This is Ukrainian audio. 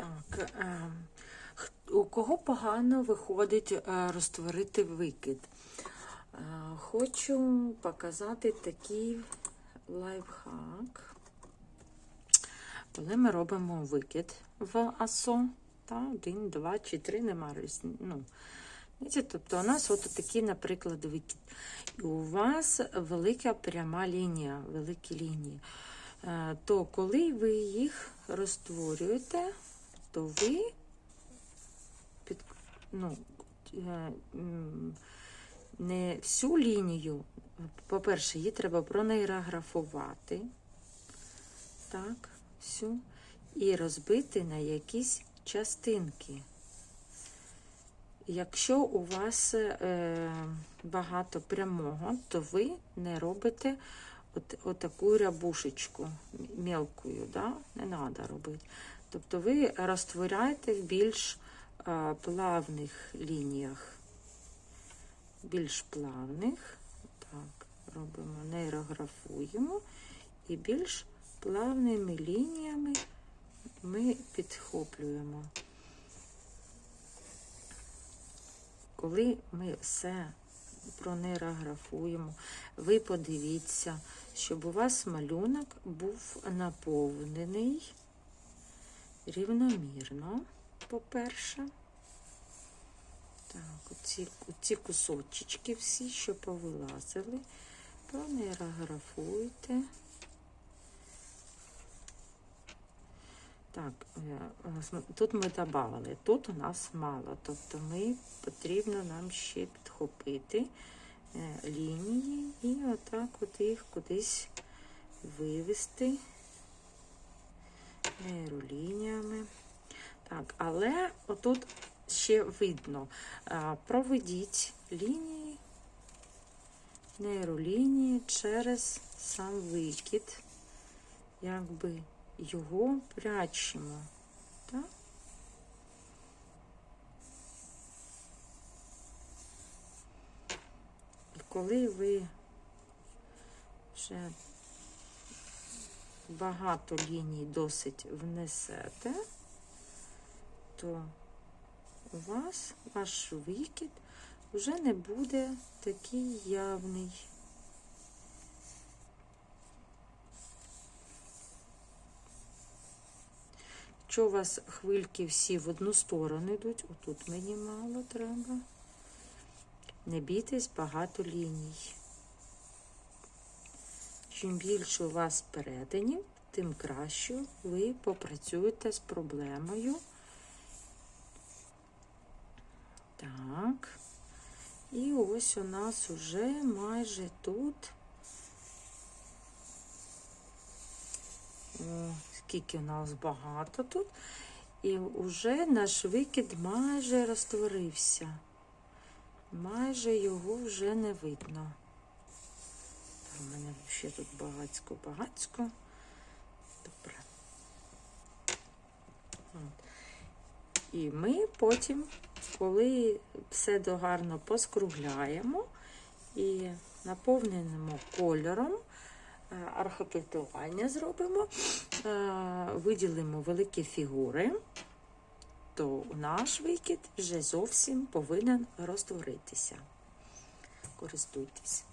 Так, е, у кого погано виходить е, розтворити викид? Е, Хочу показати такий лайфхак. Коли ми робимо викид в АСО, та, один, два чи три, нема різниці. Ну, тобто у нас от такий, наприклад, викид. І у вас велика пряма лінія, великі лінії. Е, То коли ви їх розтворюєте, то ви під, ну, е, не всю лінію, по-перше, її треба пронейрографувати. Так, всю. І розбити на якісь частинки. Якщо у вас е, багато прямого, то ви не робите от, отаку рябушечку м- мелкою, да? не треба робити. Тобто ви розтворяєте в більш е, плавних лініях. Більш плавних. Так, робимо, нейрографуємо. І більш плавними лініями ми підхоплюємо. Коли ми все пронейрографуємо, ви подивіться, щоб у вас малюнок був наповнений рівномірно, по-перше. Так, оці, оці кусочки всі, що повилазили, пронейрографуйте. Так, е, тут ми додали, тут у нас мало, тобто ми потрібно нам ще підхопити е, лінії і отак от їх кудись вивести нейролініями. Так, але отут ще видно. е, Проведіть лінії, нейролінії через сам викид, якби його прячемо. Так? І коли ви вже багато ліній досить внесете, то у вас ваш викид вже не буде такий явний. Якщо у вас хвильки всі в одну сторону йдуть, отут мені мало треба. Не бійтесь багато ліній. Чим більше у вас перетинів, тим краще ви попрацюєте з проблемою. Так. І ось у нас уже майже тут. Скільки у нас багато тут. І вже наш викид майже розтворився. Майже його вже не видно. У мене ще тут багацько-багацько. Добре. І ми потім, коли все догарно поскругляємо і наповнимо кольором, е, зробимо, е, виділимо великі фігури, то наш викид вже зовсім повинен розтворитися. Користуйтесь.